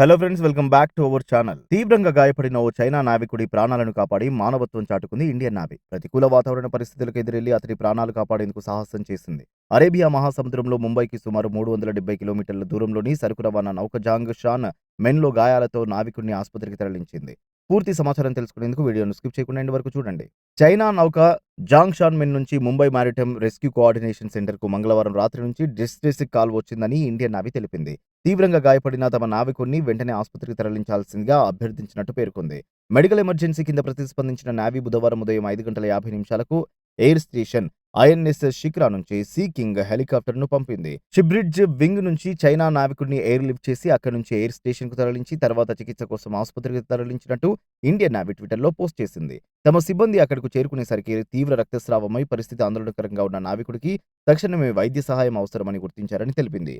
Hello friends welcome back to our channel తీవ్రంగా గాయపడిన ఓ China నావికుడి ప్రాణాలను కాపాడి మానవత్వం చాటుకుంది ఇండియన్ నావి. ప్రతికూల వాతావరణ పరిస్థితులకు ఎదురెళ్ళి అతడి ప్రాణాలు కాపాడేందుకు సాహసం చేసింది. అరేబియా మహాసముద్రంలో ముంబైకి సుమారు మూడు వందల డెబ్బై కిలోమీటర్ల దూరంలోని సరుకు రవాణా నౌక జాంగ్ షాన్ మెన్లో గాయాలతో నావికుడిని ఆసుపత్రికి తరలించింది. పూర్తి సమాచారం తెలుసుకునేందుకు వీడియోను స్కిప్ చేయకుండా ఇంటి వరకు చూడండి. చైనా నౌక జాంగ్ షాన్ మెన్ నుంచి ముంబై మారిటైమ్ రెస్క్యూ కోఆర్డినేషన్ సెంటర్కు మంగళవారం రాత్రి నుంచి డిస్ట్రెస్ కాల్ వచ్చిందని ఇండియన్ నావీ తెలిపింది. తీవ్రంగా గాయపడిన తమ నావికుడిని వెంటనే ఆసుపత్రికి తరలించాల్సిందిగా అభ్యర్థించినట్టు పేర్కొంది. మెడికల్ ఎమర్జెన్సీ కింద ప్రతిస్పందించిన నావీ బుధవారం ఉదయం ఐదు గంటల యాభై నిమిషాలకు ఎయిర్ స్టేషన్ ఐఎన్ఎస్ షిక్రా నుంచి సీ కింగ్ హెలికాప్టర్ను పంపింది. షిబ్రిడ్జ్ వింగ్ నుంచి చైనా నావికుడిని ఎయిర్ లిఫ్ట్ చేసి అక్కడి నుంచి ఎయిర్ స్టేషన్కు తరలించి తర్వాత చికిత్స కోసం ఆసుపత్రికి తరలించినట్టు ఇండియన్ నావీ ట్విట్టర్లో పోస్ట్ చేసింది. తమ సిబ్బంది అక్కడకు చేరుకునేసరికి తీవ్ర రక్తస్రావమై పరిస్థితి ఆందోళనకరంగా ఉన్న నావికుడికి తక్షణమే వైద్య సహాయం అవసరమని గుర్తించారని తెలిపింది.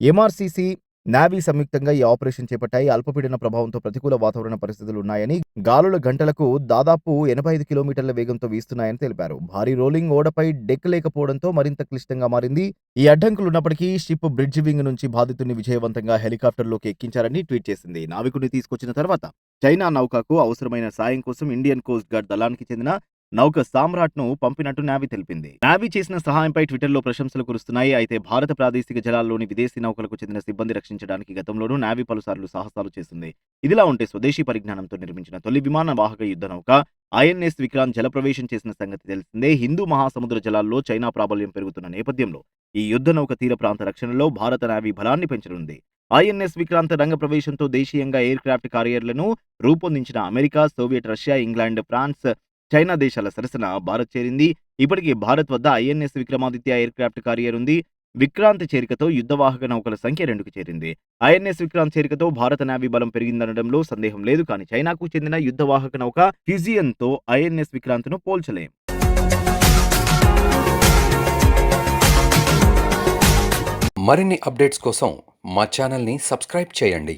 ఎంఆర్సీసీ నావీ సంయుక్తంగా ఈ ఆపరేషన్ చేపట్టాయి. అల్పపీడన ప్రభావంతో ప్రతికూల వాతావరణ పరిస్థితులు ఉన్నాయని గాలుల గంటలకు దాదాపు ఎనభై ఐదు కిలోమీటర్ల వేగంతో వీస్తున్నాయని తెలిపారు. భారీ రోలింగ్ ఓడపై డెక్ లేకపోవడంతో మరింత క్లిష్టంగా మారింది. ఈ అడ్డంకులు ఉన్నప్పటికీ షిప్ బ్రిడ్జ్ వింగ్ నుంచి బాధితుడిని విజయవంతంగా హెలికాప్టర్లోకి ఎక్కించారని ట్వీట్ చేసింది. నావికుడిని తీసుకొచ్చిన తర్వాత చైనా నౌకకు అవసరమైన సాయం కోసం ఇండియన్ కోస్ట్ గార్డ్ దళానికి చెందిన నౌక సామ్రాట్ను పంపినట్టు నావీ తెలిపింది. నావీ చేసిన సహాయంపై ట్విట్టర్లో ప్రశంసలు కురుస్తున్నాయి. అయితే భారత ప్రాదేశిక జలాల్లోని విదేశీ నౌకలకు చెందిన సిబ్బంది రక్షించడానికి గతంలోనూ నావీ పలుసార్లు సాహసాలు చేసింది. ఇదిలా ఉంటే స్వదేశీ పరిజ్ఞానంతో నిర్మించిన తొలి విమాన వాహక యుద్ధ నౌక ఐఎన్ఎస్ విక్రాంత్ జలప్రవేశం చేసిన సంగతి తెలిసిందే. హిందూ మహాసముద్ర జలాల్లో చైనా ప్రాబల్యం పెరుగుతున్న నేపథ్యంలో ఈ యుద్ధ నౌక తీర ప్రాంత రక్షణలో భారత నావీ బలాన్ని పెంచనుంది. ఐఎన్ఎస్ విక్రాంత్ రంగ ప్రవేశంతో దేశీయంగా ఎయిర్ క్రాఫ్ట్ కారియర్లను రూపొందించిన America Soviet Russia England France China దేశాల సరసన భారత్ చేరింది. ఇప్పటికీ భారత్ వద్ద ఐఎన్ఎస్ విక్రమాదిత్య ఎయిర్క్రాఫ్ట్ క్రాఫ్ట్ ఉంది. విక్రాంత్ చేరికతో యుద్ధవాహక నౌకల సంఖ్య రెండుకు చేరింది. ఐఎన్ఎస్ విక్రాంత్ చేరికతో భారత నావీ బలం పెరిగిందనడంలో సందేహం లేదు. కానీ చైనాకు చెందిన యుద్ధవాహక నౌక ఫిజియన్తో ఐఎన్ఎస్ విక్రాంత్ను పోల్చలేం. మరిన్ని అప్డేట్స్ కోసం మా ఛానల్ని సబ్స్క్రైబ్ చేయండి.